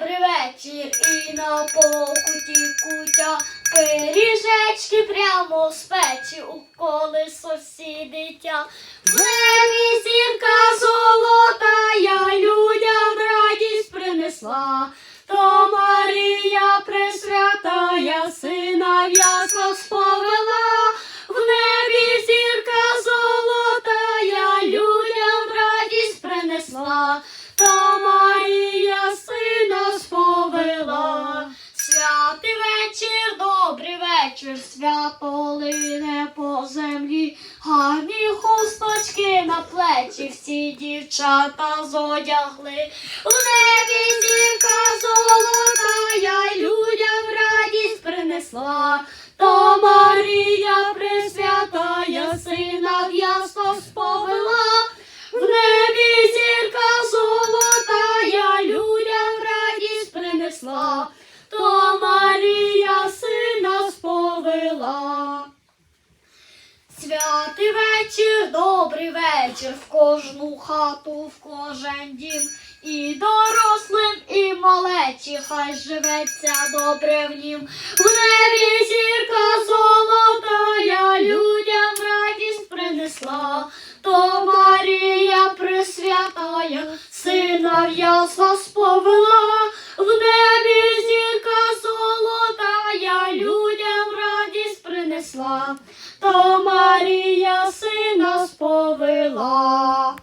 добрий вечір, і на покуті кутя пиріжечки прямо з печі у колесо сідиття. В небі зірка золота, я людям радість принесла. То Марія Пресвятая сина в сповела. В небі зірка золота, я людям радість принесла. Та Марія вечір, свято лине по землі, гарні хусточки на плечі, всі дівчата зодягли. В небі зірка золота, я людям радість принесла. Та Марія Пресвятая сина в яслах сповела. В небі зірка золота, я людям радість принесла, Святий вечір, добрий вечір, в кожну хату, в кожен дім. І дорослим, і малечі, хай живеться добре в нім. В небі зірка золотая, людям радість принесла, то Марія Пресвятая, сина в ясла принесла, то Марія сина сповела.